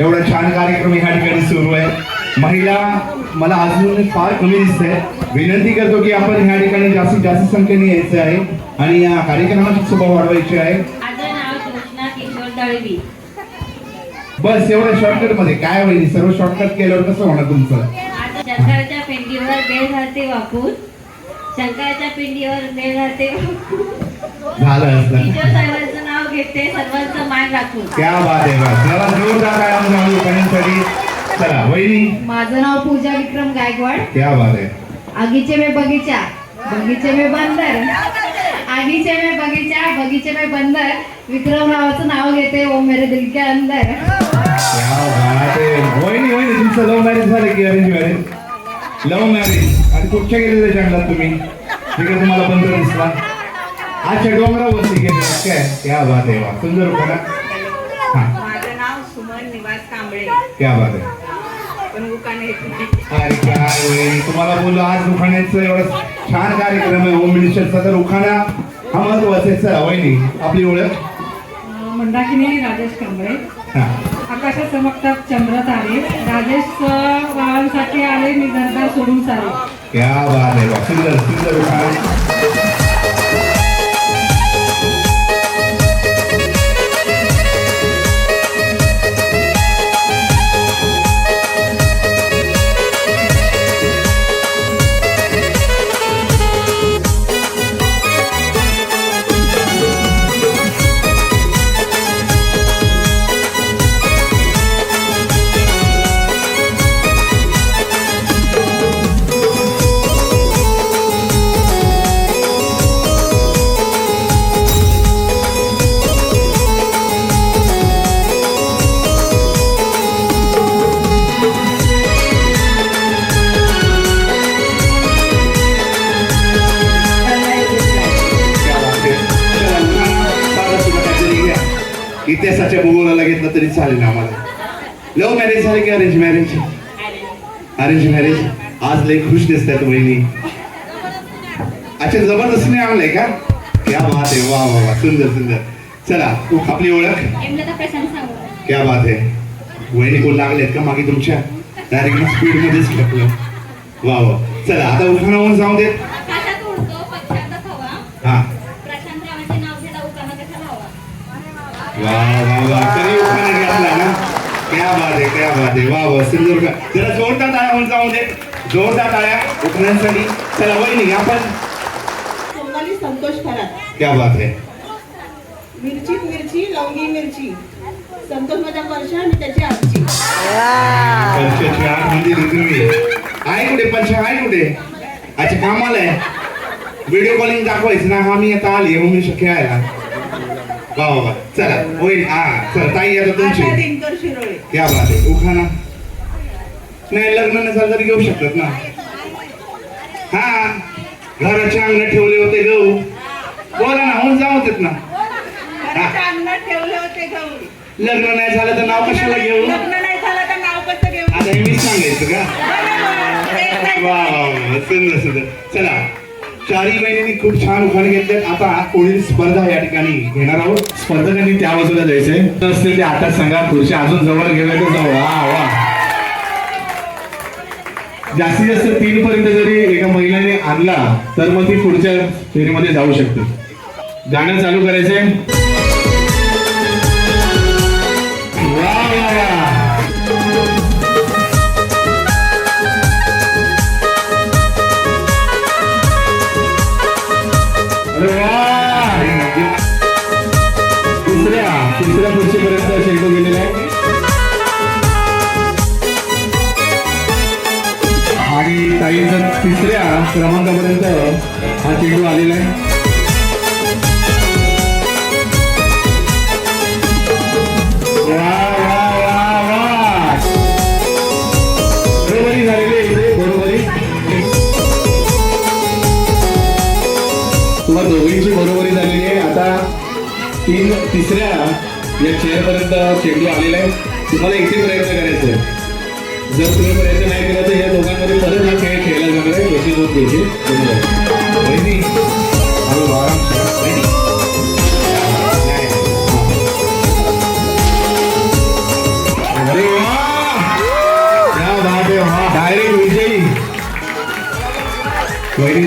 एवढा छान कार्यक्रम ह्या ठिकाणी सुरू आहे. महिला मला अजून फार कमी दिसते विनंती करतो की आपण ह्या ठिकाणी जास्तीत जास्त संख्येने यायचं आहे आणि या कार्यक्रमाची शोभा वाढवायची आहे. बस एवढ्या शॉर्टकटमध्ये काय होईल सर्व शॉर्टकट केल्यावर कसं होणार तुमचं? शंकराच्या पिंडीवर बेल घालते वाकून शंकराच्या पिंडीवर बेल घालते. झालं असतं नाव घेते सर्वांचं मान राखून. क्या बात आहे बस जरा जोरदार काय आम्ही लोकांसाठी चला वहिनी. माझं नाव पूजा विक्रम गायकवाड. क्या बात आहे. आगीचे में बगीचा बगीचे में बंदर. आगीचे में बगीचा बगीचे में बंदर. विक्रम रावाचं नाव घेते ओ मेरे दिल के अंदर. क्या बात आहे. वहिनी वहिनी तुमचं लव्ह मॅरेज झालं की अरेंज मॅरेज लव्ह मॅरेज आणि कुठच्या गेलेल्या जंगलात तुम्ही? तिकडे तुम्हाला बंदर दिसला. अच्छा डोंगरावरती गेले काय? क्या बात आहे वा. सुंदर होता ना हा. माझं नाव सुमन निवास कांबळे. क्या बात आहे. पण अरे काय तुम्हाला बोललो आज उखाण्याचं एवढं छान कार्यक्रम आहे. होम मिनिस्टरचा तर उखाणा. हा महत्त्वाचा आहे चला वहिनी आपली ओळख. मंदाकिनी राजेश कांबळे. हा. आकाशात चमकतात चंद्र तारे राजेश बाळांसाठी आले मी घरदार सोडून सारे क्या बात आहे वा. सुंदर सुंदर उखाणा. इतिहासाच्या भूगोलाला घेतलं तरी चालेल आम्हाला. लव्ह मॅरेज झाले की अरेंज मॅरेज अरेंज मॅरेज आज लय खुश दिसतात वहिनी अच्छा जबरदस्तीने आणलंय का? क्या बात आहे. वा वा वा. सुंदर सुंदर. चला तू आपली ओळख. क्या बात आहे. वहिनी कोण लागलेत का मागे तुमच्या? डायरेक्ट स्पीड मध्येच टाकलं वा वा. चला आता उखाणावरून जाऊ देत. हा प्रशांत रावांचे नाव घेता उकाना कसा लावा वा वा वा. तरी घातला ना. क्या बात आहे क्या बात आहे. वा वा उखाणा. जरा जोरदार टाळ्या होऊन जाऊ दे. जोरदार टाळ्या उखाण्यासाठी चला वहिनी आपण. सोनाली संतोष खरात. क्या बात आहे. मिरचीत मिरची लवंगी मिरची. संतोष माझ्या वर्षा आणि त्याची आजची पंचाची आठ म्हणजे आहे कुठे पंचा आहे कुठे? अच्छा कामाला आहे. व्हिडिओ कॉलिंग दाखवायचं ना. हा मी आता आली मी शक्य आहे. वा वा वा चला होईल. हा चला ताई आता तुमची क्या बात आहे उखाणा नाही लग्न नसेल तरी घेऊ शकतात ना. हा घराच्या अंगणात ठेवले होते गहू. बोला ना होऊन जाऊ देत ना. लग्न नाही झालं तर नाव कशाला घेऊ? आता हे मी सांगायचं का? वा वा सुंदर सुंदर. चला. चारही बहिणींनी खूप छान उखाणे घेतले आता पुढील स्पर्धा या ठिकाणी घेणार आहोत. स्पर्धकांनी त्या बाजूला जायचंय. असतील ते आता सांगा खुर्च्या अजून जवळ घेऊया तर जाऊ वा वा. जास्तीत जास्त तीन पर्यंत जरी एका महिलाने आणला तर मग ती पुढच्या फेरीमध्ये जाऊ शकते. गाणं चालू करायचंय. क्रमांकापर्यंत हा चेंडू आलेला आहे. बरोबरी झालेली आहे बरोबरी. तुम्हाला दोघींची बरोबरी झालेली आहे. आता तीन तिसऱ्या या चेअरपर्यंत चेंडू आलेला आहे. तुम्हाला इथे प्रयत्न करायचा आहे जर तुम्ही प्रयत्न नाही केला तर या दोघांमध्ये परत हा खेळ खेळला जाणार आहे.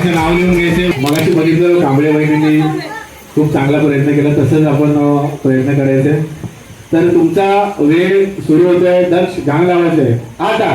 त्याचे नाव लिहून घ्यायचे मगाशी बघितलं कांबळे वहिनींनी खूप चांगला प्रयत्न केला तसंच आपण प्रयत्न करायचे. तर तुमचा वेळ सुरू होतोय दक्ष गांग लावायचे आता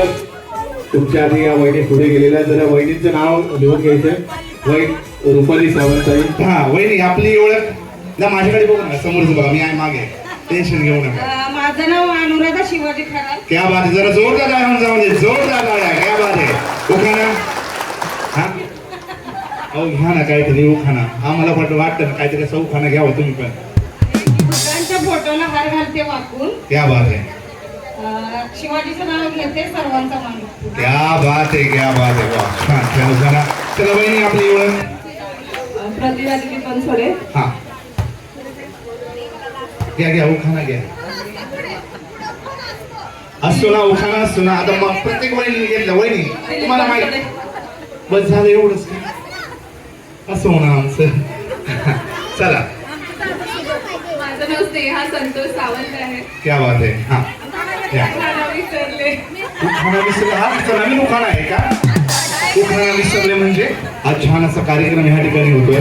दक्ष. तुमच्या आधी या वहिनी पुढे गेलेल्या जरा वहिनीचं नाव लिहून घ्यायचं वैन रुपाली सावंताई हा वहिनी आपली ओळख. ना माझ्याकडे बघू नका समोरच बघा मी आहे मागे. टेन्शन घेऊ नका. माझं नाव अनुराधा शिवाजी खरात. क्या बात आहे. जरा जोरदार टाळ्या जाऊ दे. जोरदार टाळ्या क्या बात आहे. उखाणा हा? अहो घ्या ना काहीतरी उखाणा आम्हाला वाटतं वाटतं ना काहीतरी असं उखाणा घ्यावं तुम्ही पण. फोटोला हार घालते वाकून. क्या बात आहे. शिवाजीचं नाव घेते सर्वांचा मान राखून. क्या बात आहे क्या बात आहे. वा छान. छान चला वहिनी आपली ओळख प्रतिभा बनसोडे हा. घ्या घ्या उखाणा घ्या. असतो ना उखाणा असतो ना. आता मग प्रत्येक वहिनी घेतलं वहिनी तुम्हाला माहिती बस झालं एवढंच? असं होणार आमचं. चला. माझं नाव स्नेहा संतोष सावंत आहे. क्या बात आहे. हा. उखाणा विसरले हा तुमचा नवीन उखाणा आहे का? उखाणा विसरले म्हणजे आज छान असा कार्यक्रम ह्या ठिकाणी होतोय.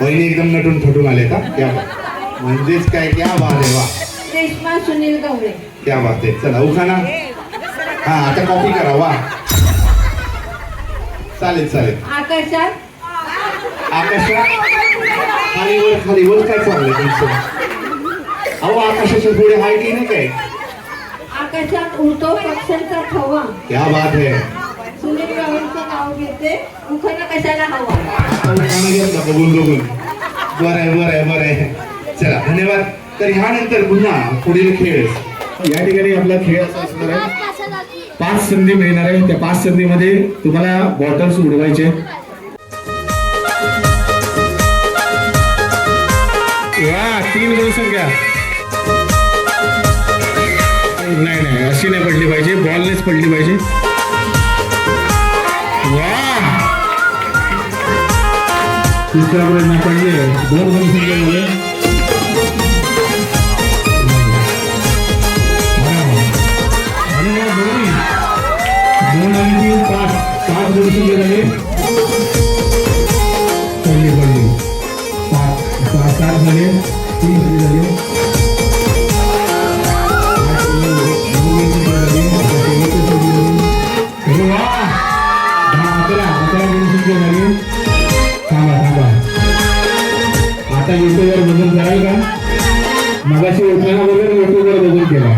वहिनी एकदम नटून थटून आले का क्या बात म्हणजेच काय क्या बात आहे वा. रेश्मा सुनील गवळे क्या बात आहे. चला उखाणा. हा आता कॉपी करा वा. चालेल चालेल. आकाशात आकाशात खाली वर खाली वर काय चाललंय तुमचं? अहो आकाशाच्या पुढे हाय की नाही काय? आकाशात उडतो पक्ष्यांचा थवा. क्या बात आहे सुनील गवळेचं नाव घेते मुखांना कशाला हवा? उखाणा घेतला बघून बघून. बरं आहे बरं आहे बरं आहे. चला धन्यवाद. तर ह्यानंतर पुन्हा पुढील खेळ. या ठिकाणी आपला खेळ असा असणार आहे. पाच संधी मिळणार आहे. त्या पाच संधीमध्ये तुम्हाला बॉटल्स उडवायचे. तीन गुण संख्या नाही नाही अशी नाही पडली पाहिजे. बॉलनेच पडली पाहिजे. तिसरा प्रयत्न पडले. दोन गुण संख्येमुळे दोन आणि तीन पाच पाच गुण संख्या झाले. पडली पडली पाच पाच सात झाले. तीन झाले. मगाशी उठताना बरोबर युट्यूबवर बघून केला.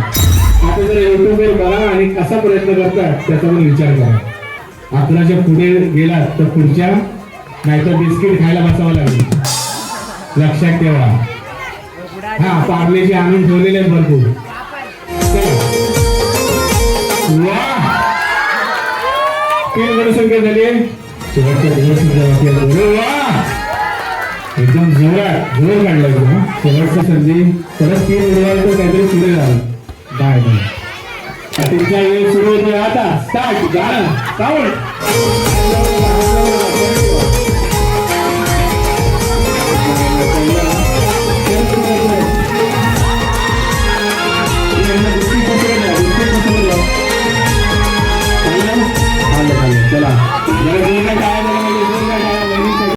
आता जर युट्यूबवर बघा आणि कसा प्रयत्न करतात त्याचा पण विचार करा. अकराच्या पुढे गेलात तर पुढच्या नाहीतर बिस्किट खायला बसावं लागेल. लक्षात ठेवा. हा पार्लेचे आणून ठेवलेले आहेत भरपूर. चला. वा! तीन गणसंख्या झाली शेवटच्या दिवस बाकी वा! एकदम जोरात जोर काढला एकदम शेवटची संधी. परत स्पीड उडवाल तर काहीतरी पुढे झालं बाय बाय. तुमचा वेळ सुरू होतोय. आता स्टार्ट गाणं. साऊंड